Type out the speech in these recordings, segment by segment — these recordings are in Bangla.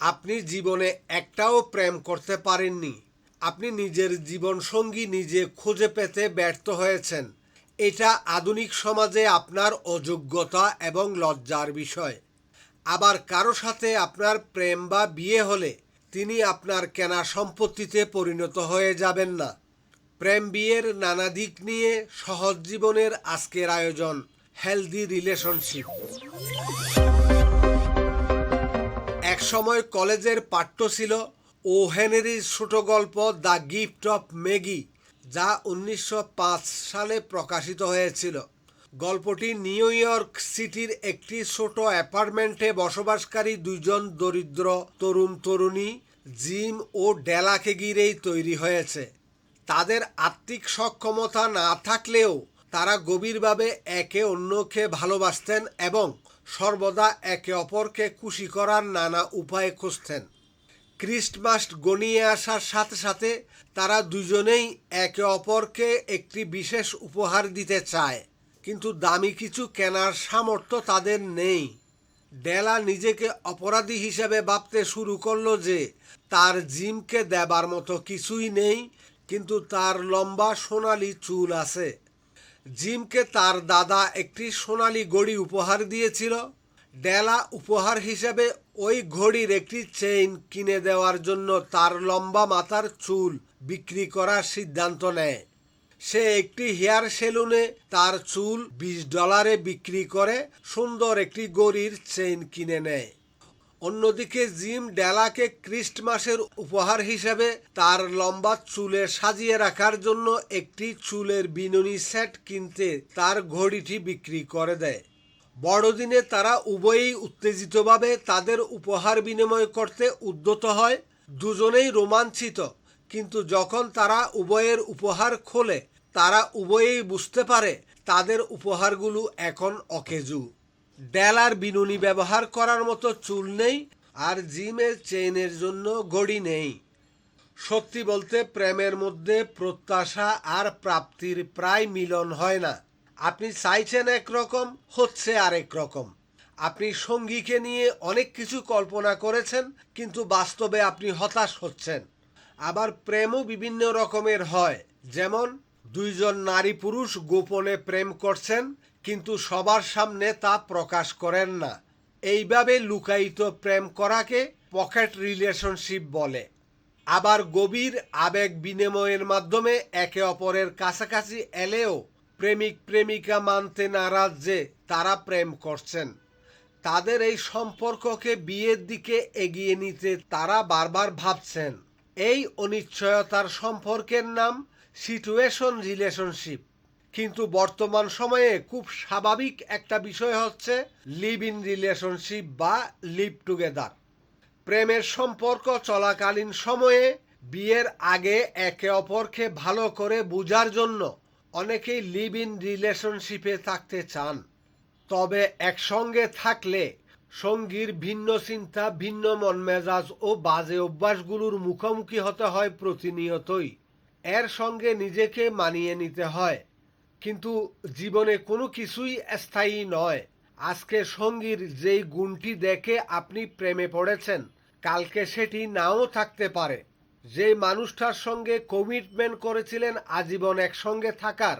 আপনি জীবনে একটাও প্রেম করতে পারেননি। আপনি নিজের জীবনসঙ্গী নিজে খুঁজে পেতে ব্যর্থ হয়েছেন। এটা আধুনিক সমাজে আপনার অযোগ্যতা এবং লজ্জার বিষয়। আবার কারও সাথে আপনার প্রেম বা বিয়ে হলে তিনি আপনার কেনা সম্পত্তিতে পরিণত হয়ে যাবেন না। প্রেম বিয়ের নানা দিক নিয়ে সহজ জীবনের আজকের আয়োজন হেলদি রিলেশনশিপ এক সময় কলেজের পাঠ্য ছিল ও হেনরির ছোট গল্প দ্য গিফট অফ ম্যাগি, যা উনিশশো পাঁচ সালে প্রকাশিত হয়েছিল। গল্পটি নিউ ইয়র্ক সিটির একটি ছোট অ্যাপার্টমেন্টে বসবাসকারী দুইজন দরিদ্র তরুণ তরুণী জিম ও ডেলাকে ঘিরেই তৈরি হয়েছে। তাদের আর্থিক সক্ষমতা না থাকলেও তারা গভীরভাবে একে অন্যকে ভালোবাসতেন এবং সর্বদা একে অপরকে খুশি করার নানা উপায় খুঁজতেন। ক্রিস্টমাস গনিয়ে আসার সাথে সাথে তারা দুজনেই একে অপরকে একটি বিশেষ উপহার দিতে চায়। কিন্তু দামি কিছু কেনার সামর্থ্য তাদের নেই। ডেলা নিজেকে অপরাধী হিসেবে ভাবতে শুরু করল যে তার জিমকে দেবার মতো কিছুই নেই, কিন্তু তার লম্বা সোনালি চুল আছে। জিমকে তার দাদা একটি সোনালি ঘড়ি উপহার দিয়েছিল। ডেলা উপহার হিসেবে ওই ঘড়ির একটি চেইন কিনে দেওয়ার জন্য তার লম্বা মাথার চুল বিক্রি করার সিদ্ধান্ত নেয়। সে একটি হেয়ার সেলুনে তার চুল বিশ ডলারে বিক্রি করে সুন্দর একটি গড়ির চেইন কিনে নেয়। অন্যদিকে জিম ডেলাকে ক্রিস্টমাসের উপহার হিসেবে তার লম্বা চুলে সাজিয়ে রাখার জন্য একটি চুলের বিনুনি সেট কিনতে তার ঘড়িটি বিক্রি করে দেয়। বড়দিনে তারা উভয়ই উত্তেজিতভাবে তাদের উপহার বিনিময় করতে উদ্যত হয়। দুজনেই রোমাঞ্চিত, কিন্তু যখন তারা উভয়ের উপহার খোলে, তারা উভয়েই বুঝতে পারে তাদের উপহারগুলো এখন অকেজু। ডেলার বিনুনি ব্যবহার করার মতো চুল নেই আর জিমের চেইনের জন্য গড়ি নেই। সত্যি বলতে প্রেমের মধ্যে প্রত্যাশা আর প্রাপ্তির প্রায় মিলন হয় না। আপনি চাইছেন একরকম, হচ্ছে আরেক রকম। আপনি সঙ্গীকে নিয়ে অনেক কিছু কল্পনা করেছেন, কিন্তু বাস্তবে আপনি হতাশ হচ্ছেন। আবার প্রেমও বিভিন্ন রকমের হয়। যেমন, দুইজন নারী পুরুষ গোপনে প্রেম করছেন কিন্তু সবার সামনে তা প্রকাশ করেন না। এইভাবে লুকায়িত প্রেম করাকে পকেট রিলেশনশিপ বলে। আবার গভীর আবেগ বিনিময়ের মাধ্যমে একে অপরের কাছাকাছি এলেও প্রেমিক প্রেমিকা মানতে নারাজ যে তারা প্রেম করছেন। তাদের এই সম্পর্ককে বিয়ের দিকে এগিয়ে নিতে তারা বারবার ভাবছেন। এই অনিশ্চয়তার সম্পর্কের নাম সিটুয়েশন রিলেশনশিপ কিন্তু বর্তমান সময়ে খুব স্বাভাবিক একটা বিষয় হচ্ছে লিভ ইন রিলেশনশিপ বা লিভ টুগেদার। প্রেমের সম্পর্ক চলাকালীন সময়ে বিয়ের আগে একে অপরকে ভালো করে বোঝার জন্য অনেকেই লিভ ইন রিলেশনশিপে থাকতে চান। তবে একসঙ্গে থাকলে সঙ্গীর ভিন্ন চিন্তা, ভিন্ন মন মেজাজ ও বাজে অভ্যাসগুলোর মুখোমুখি হতে হয় প্রতিনিয়তই। এর সঙ্গে নিজেকে মানিয়ে নিতে হয়। কিন্তু জীবনে কোনো কিছুই স্থায়ী নয়। আজকে সঙ্গীর যেই গুণটি দেখে আপনি প্রেমে পড়েছেন, কালকে সেটি নাও থাকতে পারে। যে মানুষটার সঙ্গে কমিটমেন্ট করেছিলেন আজীবন একসঙ্গে থাকার,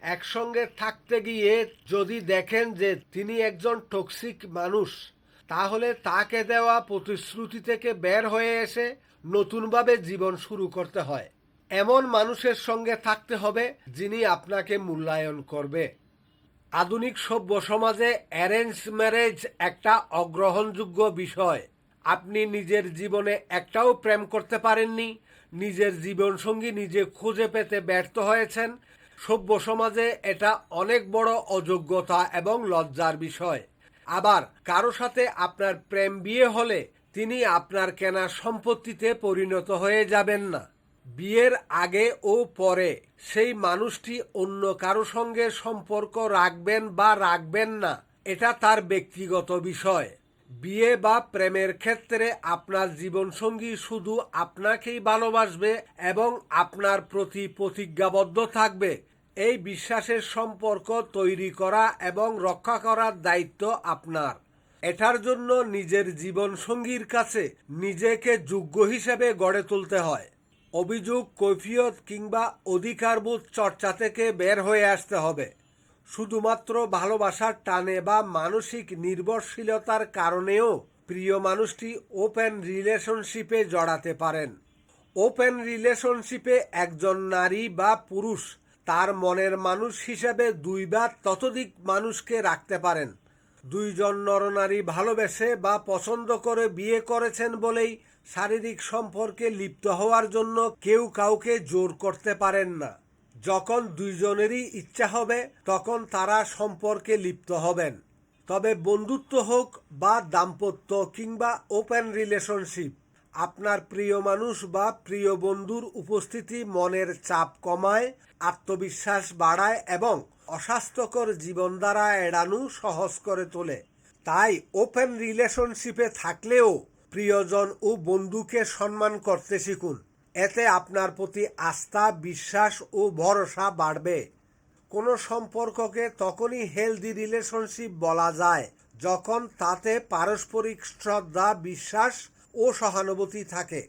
একসঙ্গে থাকতে গিয়ে যদি দেখেন যে তিনি একজন টক্সিক মানুষ, তাহলে তাকে দেওয়া প্রতিশ্রুতি থেকে বের হয়ে এসে নতুনভাবে জীবন শুরু করতে হয়। এমন মানুষের সঙ্গে থাকতে হবে যিনি আপনাকে মূল্যায়ন করবে। আধুনিক সভ্য সমাজে অ্যারেঞ্জ ম্যারেজ একটা অগ্রহণযোগ্য বিষয়। আপনি নিজের জীবনে একটাও প্রেম করতে পারেননি, নিজের জীবনসঙ্গী নিজে খুঁজে পেতে ব্যর্থ হয়েছেন। সভ্য সমাজে এটা অনেক বড় অযোগ্যতা এবং লজ্জার বিষয়। আবার কারও সাথে আপনার প্রেম বিয়ে হলে তিনি আপনার কেনা সম্পত্তিতে পরিণত হয়ে যাবেন না। বিয়ের আগে ও পরে সেই মানুষটি অন্য কারও সঙ্গে সম্পর্ক রাখবেন বা রাখবেন না, এটা তার ব্যক্তিগত বিষয়। বিয়ে বা প্রেমের ক্ষেত্রে আপনার জীবনসঙ্গী শুধু আপনাকেই ভালোবাসবে এবং আপনার প্রতি প্রতিজ্ঞাবদ্ধ থাকবে। এই বিশ্বাসের সম্পর্ক তৈরি করা এবং রক্ষা করার দায়িত্ব আপনার। এটার জন্য নিজের জীবনসঙ্গীর কাছে নিজেকে যোগ্য হিসেবে গড়ে তুলতে হয়। অভিযোগ, কৈফিয়ত কিংবা অধিকারবোধ চর্চা থেকে বের হয়ে আসতে হবে। শুধুমাত্র ভালোবাসার টানে বা মানসিক নির্ভরশীলতার কারণেও প্রিয় মানুষটি ওপেন রিলেশনশিপে জড়াতে পারেন। ওপেন রিলেশনশিপে একজন নারী বা পুরুষ তার মনের মানুষ হিসেবে দুই বা ততোধিক মানুষকে রাখতে পারেন। দুইজন নরনারী ভালোবেসে বা পছন্দ করে বিয়ে করেছেন বলেই শারীরিক সম্পর্কে লিপ্ত হওয়ার জন্য কেউ কাউকে জোর করতে পারেন না। যখন দুইজনেরই ইচ্ছা হবে, তখন তারা সম্পর্কে লিপ্ত হবেন। তবে বন্ধুত্ব হোক বা দাম্পত্য কিংবা ওপেন রিলেশনশিপ, আপনার প্রিয় মানুষ বা প্রিয় বন্ধুর উপস্থিতি মনের চাপ কমায়, আত্মবিশ্বাস বাড়ায় এবং অস্বাস্থ্যকর জীবনধারা এড়ানো সহজ করে তোলে। তাই ওপেন রিলেশনশিপে থাকলেও প্রিয়জন ও বন্ধুকে সম্মান করতে শিখুন। এতে আপনার প্রতি আস্থা, বিশ্বাস ও ভরসা বাড়বে। কোনো সম্পর্ককে তখনই হেলদি রিলেশনশিপ বলা যায় যখন তাতে পারস্পরিক শ্রদ্ধা, বিশ্বাস ও সহানুভূতি থাকে।